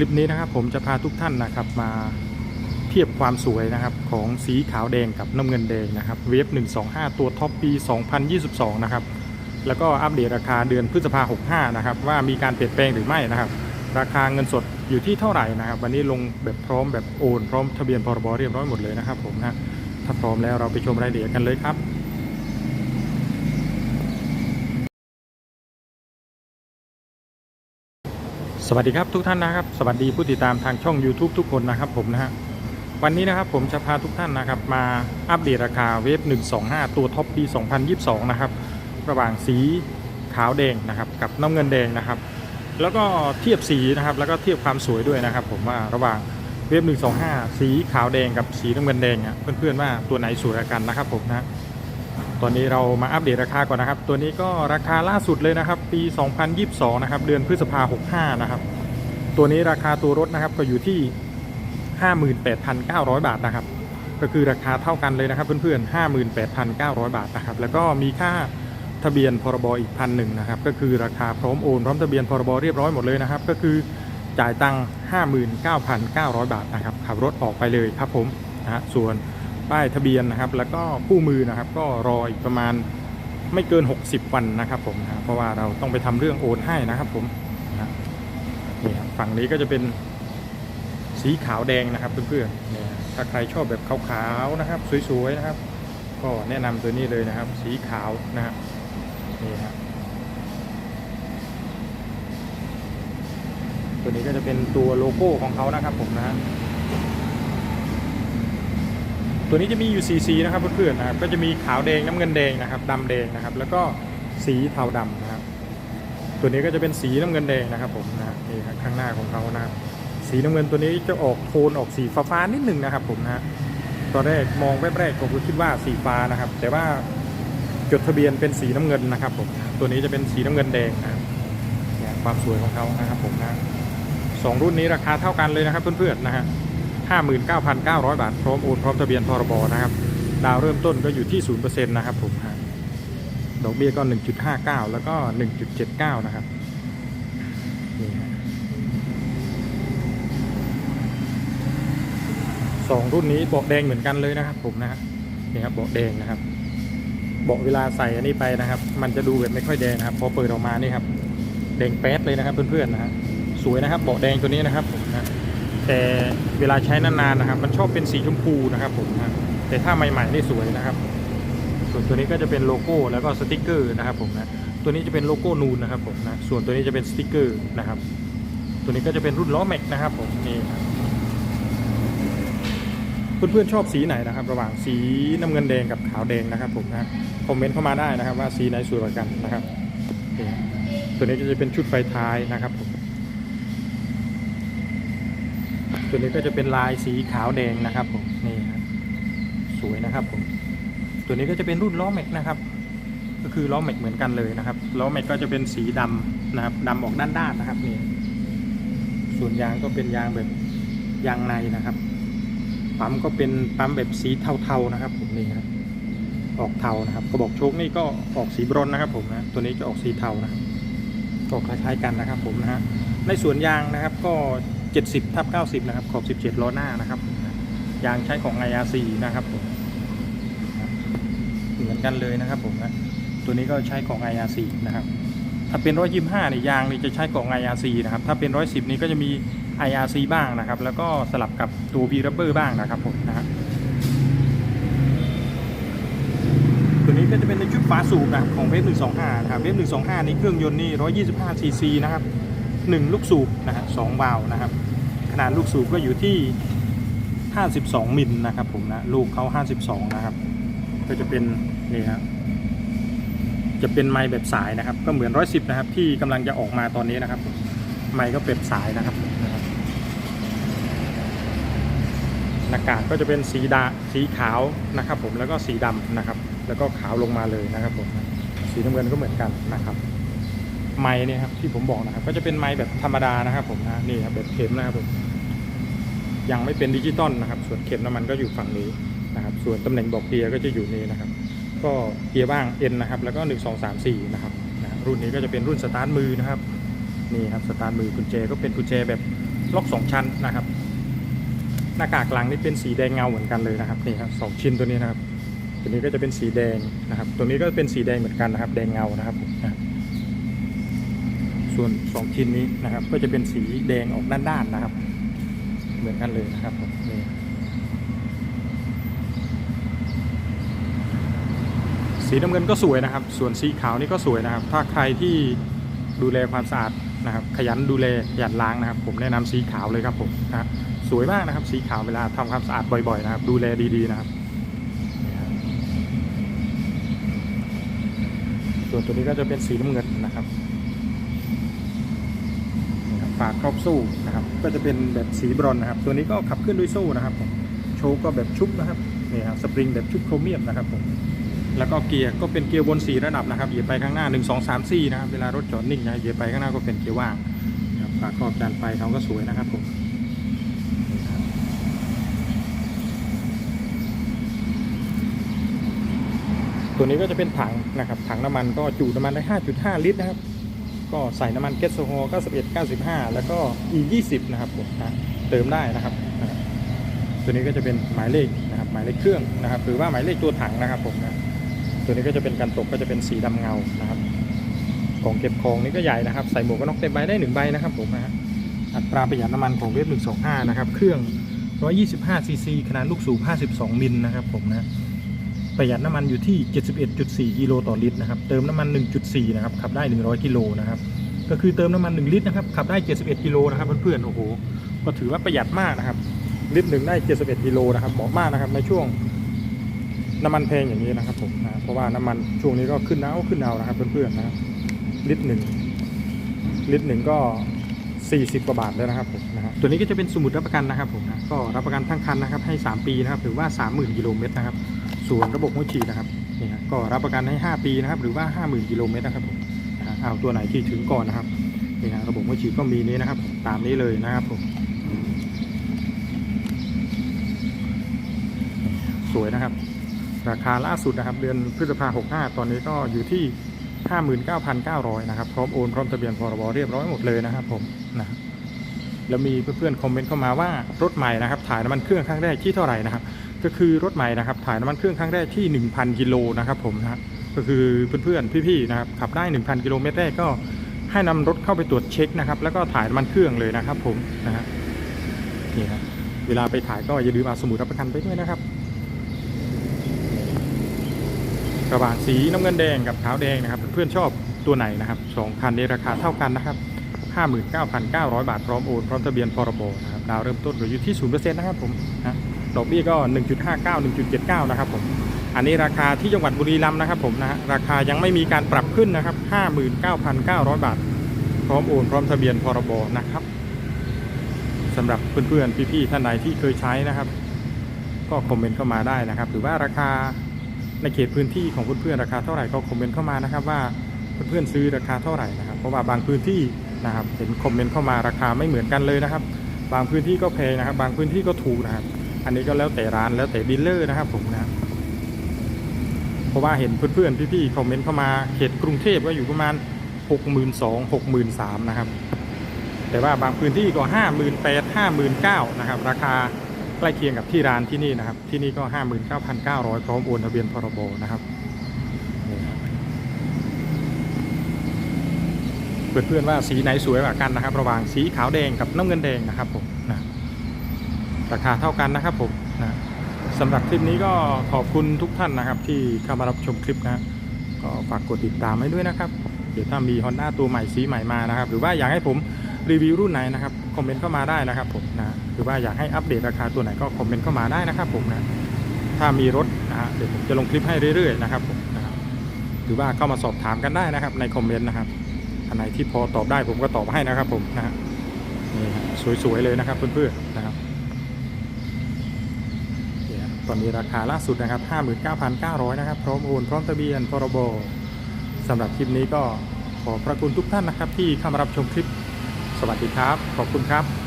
คลิปนี้นะครับผมจะพาทุกท่านนะครับมาเทียบความสวยนะครับของสีขาวแดงกับน้ำเงินแดงนะครับเวฟ125 ตัวท็อปปี 2022 นะครับแล้วก็อัปเดตราคาเดือนพฤษภา65 นะครับว่ามีการเปลี่ยนแปลงหรือไม่นะครับ ราคาเงินสดอยู่ที่เท่าไหร่นะครับ วันนี้ลงแบบพร้อมแบบโอน พร้อมทะเบียนพรบเรียบร้อยหมดเลยนะครับผมนะถ้าพร้อมแล้วเราไปชมรายละเอียดกันเลยครับ สวัสดีครับทุกท่านนะครับ สวัสดีผู้ติดตามทางช่อง YouTube ทุกคนนะครับผมนะฮะวันนี้นะครับผมจะพาทุกท่านนะครับมาอัปเดตราคาเวฟ125 ตัวท็อปปี 2022 นะครับ ระหว่างสีขาวแดงนะครับกับน้ำเงินแดงนะครับ แล้วก็เทียบสีนะครับแล้วก็เทียบความสวยด้วยนะครับ ผมว่าระหว่างเวฟ125 สีขาวแดงกับสีน้ำเงินแดงอะเพื่อนๆว่าตัวไหนสวยกันนะครับผมนะ ตอนนี้เรามาอัปเดตราคาก่อนนะครับ ตัวนี้ก็ราคาล่าสุดเลยนะครับ ปี 2022 นะครับ เดือนพฤษภา65 นะครับ ตัวนี้ราคาตัวรถนะครับก็อยู่ที่ 58,900 บาทนะครับ ก็คือราคาเท่ากันเลยนะครับเพื่อนๆ 58,900 บาทนะครับ แล้วก็มีค่าทะเบียนพรบอีกพันหนึ่งนะครับ ก็คือราคาพร้อมโอน พร้อมทะเบียนพรบเรียบร้อยหมดเลยนะครับ ก็คือจ่ายตังค์59,900 บาทนะครับ ขับรถออกไปเลยครับผมนะฮะส่วน ป้ายทะเบียนนะครับ แล้วก็คู่มือนะครับ ก็รออีกประมาณไม่เกิน 60 วันนะครับผมนะเพราะว่าเราต้องไปทำเรื่องโอนให้นะครับผมนะนี่ครับฝั่งนี้ก็จะเป็นสีขาวแดงนะครับเพื่อนๆเนี่ยถ้าใครชอบแบบขาวๆนะครับ สวยๆนะครับ ก็แนะนำตัวนี้เลยนะครับ สีขาวนะครับนี่ครับตัวนี้ก็จะเป็นตัวโลโก้ของเขานะครับผมนะฮะ ตัวนี้จะมีอยู่สีสีนะครับเพื่อนๆนะครับก็จะมีขาวแดงน้ำเงินแดงนะครับดำแดงนะครับ แล้วก็สีเทาดำนะครับ ตัวนี้ก็จะเป็นสีน้ำเงินแดงนะครับผมนะนี่ครับข้างหน้าของเขานะครับ สีน้ำเงินตัวนี้จะออกโทนออกสีฟ้าๆนิดหนึ่งนะครับผมนะตอนแรกมองแวบแรกผมก็คิดว่าสีฟ้านะครับ แต่ว่าจดทะเบียนเป็นสีน้ำเงินนะครับผมตัวนี้จะเป็นสีน้ำเงินแดงนะครับความสวยของเขานะครับผมนะสองรุ่นนี้ราคาเท่ากันเลยนะครับเพื่อนๆนะฮะ 59,900 บาท พร้อมโอนพร้อมทะเบียนพรบนะครับ ดาวเริ่มต้นก็อยู่ที่ 0%นะครับผมดอกเบี้ยก็ 1.59 แล้วก็ 1.79 นะครับนี่ฮะสองรุ่นนี้เบาะแดงเหมือนกันเลยนะครับ ผมนะฮะนี่ครับเบาะแดงนะครับเบาะเวลาใส่อันนี้ไปนะครับ มันจะดูแบบไม่ค่อยแดงนะครับ พอเปิดออกมานี่ครับ แดงแป๊ดเลยนะครับ เพื่อนๆนะฮะสวยนะครับเบาะแดงตัวนี้นะครับผมนะ แต่เวลาใช้นานๆนะครับ มันชอบเป็นสีชมพูนะครับผมนะแต่ถ้าใหม่ๆนี่สวยนะครับ ส่วนตัวนี้ก็จะเป็นโลโก้แล้วก็สติกเกอร์นะครับผมนะตัวนี้จะเป็นโลโก้นูนนะครับผมนะส่วนตัวนี้จะเป็นสติกเกอร์นะครับ ตัวนี้ก็จะเป็นรุ่นล้อแม็กนะครับผมนี่เพื่อนๆชอบสีไหนนะครับ ระหว่างสีน้ำเงินแดงกับขาวแดงนะครับผมนะคอมเมนต์เข้ามาได้นะครับว่าสีไหนสวยกว่ากันนะครับนี่ครับตัวนี้ก็จะเป็นชุดไฟท้ายนะครับผม ตัวนี้ก็จะเป็นลายสีขาวแดงนะครับผมนี่ครับสวยนะครับผมตัวนี้ก็จะเป็นรุ่นล้อแม็กนะครับ ก็คือล้อแม็กเหมือนกันเลยนะครับล้อแม็กก็จะเป็นสีดำนะครับดำออกด้านๆนะครับนี่ส่วนยางก็เป็นยางแบบยางในนะครับ ปั๊มก็เป็นปั๊มแบบสีเทาๆนะครับผมนี่ครับออกเทานะครับกระบอกโชคนี่ก็ออกสีบรอนนะครับผมนะตัวนี้จะออกสีเทานะครับก็คล้ายๆกันนะครับผมนะฮะในส่วนยางนะครับก็ 70ทับ90 นะครับ ขอบ 17 ล้อหน้านะครับ ยางใช้ของ IRC นะครับผมเหมือนกันเลยนะครับผมนะตัวนี้ก็ใช้ของ IRC นะครับ ถ้าเป็น 125เนี่ยยางนี่จะใช้ของ IRC นะครับ ถ้าเป็น 110 นี่ก็จะมี IRC บ้างนะครับ แล้วก็สลับกับตัว V rubber บ้างนะครับผมนะฮะตัวนี้ก็จะเป็นในชุดฝาสูบนะของเวฟ125นะครับเวฟ125นี่เครื่องยนต์นี่125 cc นะครับ 1 ลูกสูบนะฮะสองวาล์วนะครับ ขนาดลูกสูบก็อยู่ที่ 52 มิลนะครับผมนะลูกเขา52 นะครับ ก็จะเป็นนี่ครับจะเป็นไม้แบบสายนะครับ ก็เหมือน 110 นะครับ ที่กำลังจะออกมาตอนนี้นะครับ ไม้ก็เป็นสายนะครับนะครับหน้ากากก็จะเป็นสีดาสีขาวนะครับ ผมแล้วก็สีดำนะครับ แล้วก็ขาวลงมาเลยนะครับผมสีน้ำเงินก็เหมือนกันนะครับ ไม้เนี่ยครับที่ผมบอกนะครับ ก็จะเป็นไม้แบบธรรมดานะครับ ผมนะนี่ครับแบบเข็มนะครับผมยังไม่เป็นดิจิตอลนะครับ ส่วนเข็มน้ำมันก็อยู่ฝั่งนี้นะครับ ส่วนตำแหน่งบอกเกียร์ก็จะอยู่นี่นะครับ ก็เกียร์ว่าง N นะครับ แล้วก็ 1 2 3 4 นะครับนะรุ่นนี้ก็จะเป็นรุ่นสตาร์ทมือนะครับนี่ครับสตาร์ทมือกุญแจก็เป็นกุญแจแบบล็อกสองชั้นนะครับ หน้ากากหลังนี่เป็นสีแดงเงาเหมือนกันเลยนะครับนี่ครับสองชิ้นตัวนี้นะครับ ตัวนี้ก็จะเป็นสีแดงนะครับ ตัวนี้ก็เป็นสีแดงเหมือนกันนะครับ แดงเงานะครับผมนะ ส่วนสองชิ้นนี้นะครับ ก็จะเป็นสีแดงออกด้านๆนะครับ เหมือนกันเลยนะครับผมนี่สีน้ำเงินก็สวยนะครับ ส่วนสีขาวนี่ก็สวยนะครับ ถ้าใครที่ดูแลความสะอาดนะครับ ขยันดูแลขยันล้างนะครับ ผมแนะนำสีขาวเลยครับผมนะสวยมากนะครับ สีขาวเวลาทำความสะอาดบ่อยๆนะครับ ดูแลดีๆนะครับส่วนตัวนี้ก็จะเป็นสีน้ำเงินนะครับ ฝากครอบสู้นะครับ ก็จะเป็นแบบสีบรอนนะครับ ตัวนี้ก็ขับเคลื่อนด้วยโซ่นะครับผมโชว์ก็แบบชุบนะครับนี่ครับสปริงแบบชุบโครเมียมนะครับผมแล้วก็เกียร์ก็เป็นเกียร์วนสีระดับนะครับเหยียบไปข้างหน้า 1 2 3 4นะครับเวลารถจอดนิ่งนะเหยียบไปข้างหน้าก็เป็นเกียร์ว่างฝากครอบจานไฟเขาก็สวยนะครับผมตัวนี้ก็จะเป็นถังนะครับถังน้ำมันก็จุน้ำมันได้ 5.5 ลิตรนะครับ ก็ใส่น้ำมันเกสโซฮอล์91 95 แล้วก็ E 20 นะครับผมนะเติมได้นะครับนะตัวนี้ก็จะเป็นหมายเลขนะครับหมายเลขเครื่องนะครับ หรือว่าหมายเลขตัวถังนะครับผมนะตัวนี้ก็จะเป็นการตกก็จะเป็นสีดำเงานะครับกล่องเก็บของนี่ก็ใหญ่นะครับ ใส่หมวกกันน็อกเต็มใบได้หนึ่งใบนะครับผมนะฮะอัตราประหยัดน้ำมันของเวฟ125 นะครับ เครื่อง 125 ซีซี ขนาดลูกสูบ 52 มิลนะครับผมนะ ประหยัดน้ำมันอยู่ที่ 71.4 กิโลต่อลิตรนะครับ เติมน้ำมัน 1.4 นะครับ ขับได้ 100 กิโลนะครับ ก็คือเติมน้ำมัน 1 ลิตรนะครับ ขับได้ 71 กิโลนะครับเพื่อนๆ โอ้โห ก็ถือว่าประหยัดมากนะครับ ลิตรหนึ่งได้ 71 กิโลนะครับ เหมาะมากนะครับ ในช่วงน้ำมันแพงอย่างนี้นะครับผมนะเพราะว่าน้ำมันช่วงนี้ก็ขึ้นเอาขึ้นเอานะครับเพื่อนๆนะครับ ลิตรหนึ่งลิตรหนึ่งก็ 40 กว่าบาทแล้วนะครับผมนะครับตัวนี้ก็จะเป็นสมุดรับประกันนะครับผมนะก็รับประกันทั้งคันนะครับให้ 3 ปีนะครับหรือว่า 30,000 กิโลเมตรนะครับ ส่วนระบบหัวฉีดนะครับนี่ฮะก็รับประกันให้ 5 ปีนะครับหรือว่า 50,000กิโลเมตรนะครับผมเอาตัวไหนที่ถึงก่อนนะครับนี่ฮะระบบหัวฉีดก็มีนี้นะครับ ตามนี้เลยนะครับผมสวยนะครับ ราคาล่าสุดนะครับ เดือนพฤษภา65 ตอนนี้ก็อยู่ที่ 59,900นะครับพร้อมโอนพร้อมทะเบียนพรบเรียบร้อยหมดเลยนะครับผมนะแล้วมีเพื่อนๆคอมเมนต์เข้ามาว่ารถใหม่นะครับ ถ่ายน้ำมันเครื่องครั้งแรกที่เท่าไหร่นะครับ ก็คือรถใหม่นะครับถ่ายน้ำมันเครื่องครั้งแรกที่ 1,000กิโลนะครับผมนะก็คือเพื่อนๆพี่ๆนะครับขับได้ 1,000กิโลเมตรแรกก็ให้นำรถเข้าไปตรวจเช็คนะครับ แล้วก็ถ่ายน้ำมันเครื่องเลยนะครับ ผมนะฮะนี่ครับเวลาไปถ่ายก็อย่าลืมเอาสมุดรับประกันไปด้วยนะครับกระหว่างสีน้ำเงินแดงกับขาวแดงนะครับ เพื่อนๆชอบตัวไหนนะครับสองคันในราคาเท่ากันนะครับ59,900 บาทพร้อมโอนพร้อมทะเบียนพรบนะครับดาวเริ่มต้นอยู่ที่0%นะครับผมนะ ดอกเบี้ยก็ 1.59 1.79 นะครับผมอันนี้ราคาที่จังหวัดบุรีรัมย์นะครับผมนะราคายังไม่มีการปรับขึ้นนะครับ 59,900 บาท พร้อมโอนพร้อมทะเบียนพรบนะครับสำหรับเพื่อนๆพี่ๆท่านใดที่เคยใช้นะครับ ก็คอมเมนต์เข้ามาได้นะครับหรือว่าราคาในเขตพื้นที่ของเพื่อนๆราคาเท่าไหร่ก็คอมเมนต์เข้ามานะครับว่าเพื่อนๆซื้อราคาเท่าไหร่นะครับ เพราะว่าบางพื้นที่นะครับเห็นคอมเมนต์เข้ามาราคาไม่เหมือนกันเลยนะครับ บางพื้นที่ก็แพงนะครับ บางพื้นที่ก็ถูกนะครับ อันนี้ก็แล้วแต่ร้านแล้วแต่ดีลเลอร์นะครับผมนะเพราะว่าเห็นเพื่อนๆพี่ๆคอมเมนต์เข้ามาเขตกรุงเทพก็อยู่ประมาณ 6 2 0 0 0 6 3 0 0 0นะครับ แต่ว่าบางพื้นที่ก็ 5 8 0 0 0 5 9 0 0นะครับ ราคาใกล้เคียงกับที่ร้านที่นี่นะครับ ที่นี่ก็ 59,900 พร้อมโอนทะเบียนพรบนะครับนี่ครับเพื่อนๆว่าสีไหนสวยกว่ากันนะครับ ระหว่างสีขาวแดงกับน้ำเงินแดงนะครับผม ราคาเท่ากันนะครับผมนะสำหรับคลิปนี้ก็ขอบคุณทุกท่านนะครับที่เข้ามารับชมคลิปนะก็ฝากกดติดตามให้ด้วยนะครับ เดี๋ยวถ้ามี Honda ตัวใหม่สีใหม่มานะครับ หรือว่าอยากให้ผมรีวิวรุ่นไหนนะครับคอมเมนต์เข้ามาได้นะครับผมนะหรือว่าอยากให้อัปเดตราคาตัวไหนก็คอมเมนต์เข้ามาได้นะครับผมนะถ้ามีรถนะฮะเดี๋ยวผมจะลงคลิปให้เรื่อยๆนะครับผมนะครับหรือว่าเข้ามาสอบถามกันได้นะครับ ในคอมเมนต์นะครับอันไหนที่พอตอบได้ผมก็ตอบให้นะครับผมนะฮะนี่ฮะสวยๆเลยนะครับเพื่อนๆนะครับ ตอนนี้ราคาล่าสุดนะครับ 59,900 นะครับ พร้อมโอนพร้อมทะเบียนพรบสำหรับคลิปนี้ก็ขอพระคุณทุกท่านนะครับ ที่เข้ามารับชมคลิป สวัสดีครับ ขอบคุณครับ